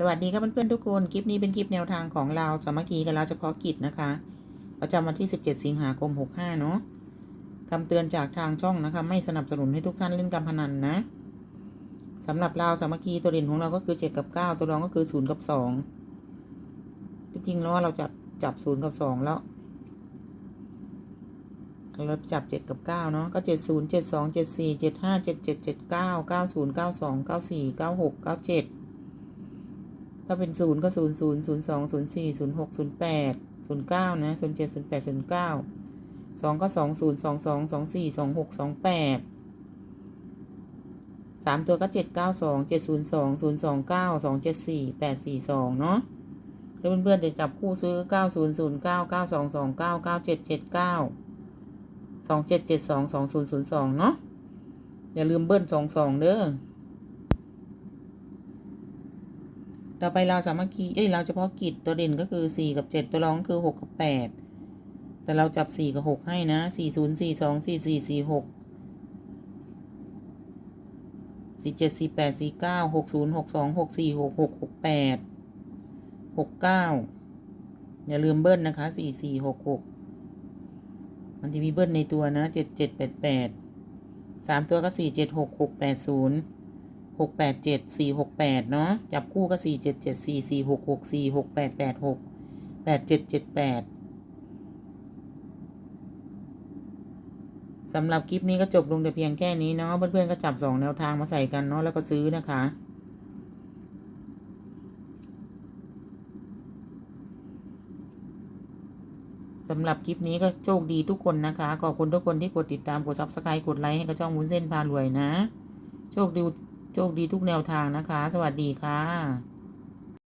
สวัสดีครับเพื่อนๆทุกคน คลิปนี้เป็นคลิปแนวทางของเราสามัคคีกันแล้วเฉพาะกิจนะคะ ประจำวันที่ 17 สิงหาคม 65 เนาะคำเตือนจากทางช่องนะคะ ไม่สนับสนุนให้ทุกท่านเล่นการพนันนะสำหรับเราสามัคคีตัวเด่นของเราก็คือ 7 กับ 9 ตัวรองก็คือ 0 กับ 2 จริงแล้วเราจับจับ 0 กับ 2 แล้วเราจับ 7 กับ 9 เนาะก็ 70 72 74 75 77 79 90 92 94 96 97 ถ้าเป็นศูนย์ก็ศูนย์ศูนย์ศูนย์สองศูนย์สี่ศูนย์หกศูนย์แปดศูนย์เก้านะศูนย์เจ็ดศูนย์แปดศูนย์เก้าสองก็สองศูนย์สองสองสองสี่สองหกสองแปดสามตัวก็เจ็ดเก้าสองเจ็ดศูนย์สองศูนย์สองเก้าสองเจ็ดสี่แปดสี่สองเนาะแล้วเพื่อนๆจะจับคู่ซื้อเก้าศูนย์ศูนย์เก้าเก้าสองสองเก้าเก้าเจ็ดเจ็ดเก้าสองเจ็ดเจ็ดสองสองศูนย์ศูนย์สองเนาะอย่าลืมเบิ้ลสองสองเด้อ ต่อไปเราสามัคคี เอ้ย เราเฉพาะกิจตัวเด่นก็คือสี่กับเจ็ดตัวรองคือหกกับแปดแต่เราจับสี่กับหกให้นะสี่ศูนย์สี่สองสี่สี่สี่หกสี่เจ็ดสี่แปดสี่เก้าหกศูนย์หกสองหกสี่หกหกหกแปดหกเก้าอย่าลืมเบิ้ลนะคะสี่สี่หกหกมันจะมีเบิ้ลในตัวนะเจ็ดเจ็ดแปดแปดสามตัวก็สี่เจ็ดหก หกแปดเจ็ดสี่หกแปดเนาะจับคู่ก็สี่เจ็ดเจ็ดสี่สี่หกหกสี่หกแปดแปดหกแปดเจ็ดเจ็ดแปดสำหรับคลิปนี้ก็จบลงแต่เพียงแค่นี้เนาะเพื่อนๆก็จับสองแนวทางมาใส่กันเนาะแล้วก็ซื้อนะคะสำหรับคลิปนี้ก็โชคดีทุกคนนะคะ ขอบคุณทุกคนที่กดติดตาม กด subscribe กดไลค์ให้กับช่องวุ้นเส้นพารวยนะ โชคดี โชคดีทุกแนวทางนะคะ สวัสดีค่ะ